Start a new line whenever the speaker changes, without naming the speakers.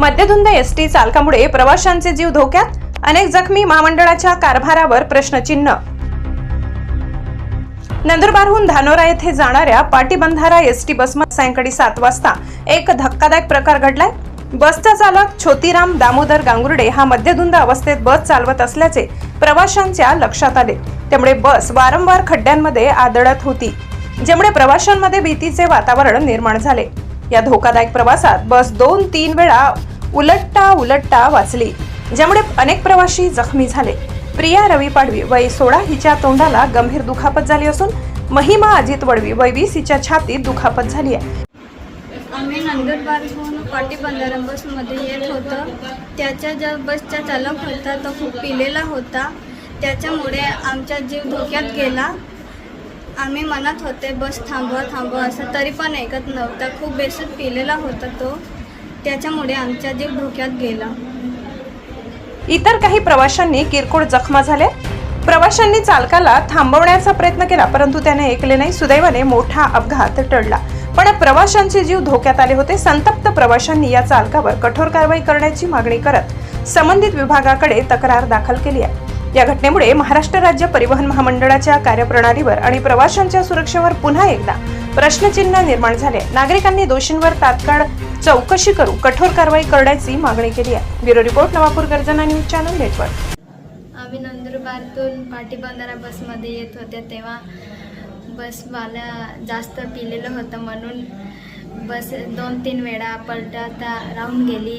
मद्यधुंद S T चालकामुळे प्रवाशांचे जीव धोक्यात अनेक जखमी महामंडळाच्या कारभारावर प्रश्नचिन्ह. नंदुरबारहून धानोरा येथे जाणाऱ्या पाटीबंधारा एस टी बसमध्ये सायंकाळी सात वाजता एक धक्कादायक प्रकार घडलाय. बसचा चालक छोतीराम दामोदर गांगुर्डे हा मद्यधुंद अवस्थेत बस चालवत असल्याचे प्रवाशांच्या लक्षात आले. त्यामुळे बस वारंवार खड्ड्यांमध्ये आदळत होती ज्यामुळे प्रवाशांमध्ये भीतीचे वातावरण निर्माण झाले. या धोकादायक प्रवासात बस दोन तीन वेळा उलटता उलटता वाचली ज्यामुळे अनेक प्रवासी जखमी झाले. प्रिया रवी पाडवी वय सोळा हिच्या तोंडाला गंभीर दुखापत झाली असून महिमा अजित वडवी वय वीस हिच्या छातीत दुखापत झाली आहे.
आम्ही नंदुरबारहून पाटी बंधारा बसमध्ये येत होतो. त्याच्या ज्या बसचा चालक होता तो खूप पिलेला होता. त्याच्यामुळे आमचा जीव धोक्यात गेला. आम्ही म्हणत होते बस थांबवा थांबवा असं तरी पण ऐकत नव्हता. खूप बेसूत पिलेला होता तो. त्याच्यामुळे आमचा जीव धोक्यात गेला.
इतर काही प्रवाशांनी किरकोळ जखमा झाल्या प्रवाशांनी चालकाला थांबवण्याचा प्रयत्न केला परंतु त्याने ऐकले नाही. सुदैवाने मोठा अपघात टळला. पण प्रवाशांचे जीव धोक्यात आले होते. संतप्त प्रवाशांनी या चालकावर कठोर कारवाई करण्याची मागणी करत संबंधित विभागाकडे तक्रार दाखल केली आहे. या घटनेमुळे महाराष्ट्र राज्य परिवहन महामंडळाच्या कार्यप्रणालीवर आणि प्रवाशांच्या सुरक्षेवर पुन्हा एकदा प्रश्नचिन्ह निर्माण झाले. नागरिकांनी दोषींवर तात्काळ चौकशी करू कठोर कारवाई करण्याची मागणी केली आहे. ब्युरो रिपोर्ट नवापूर गर्जना न्यूज चॅनल नेटवर्क.
आम्ही नंदुरबारतून पाटी बंधारा बसमध्ये येत होते तेव्हा बसवाला जास्त पिलेलं होतं म्हणून बस दोन तीन वेळा पलटाता राहून गेली.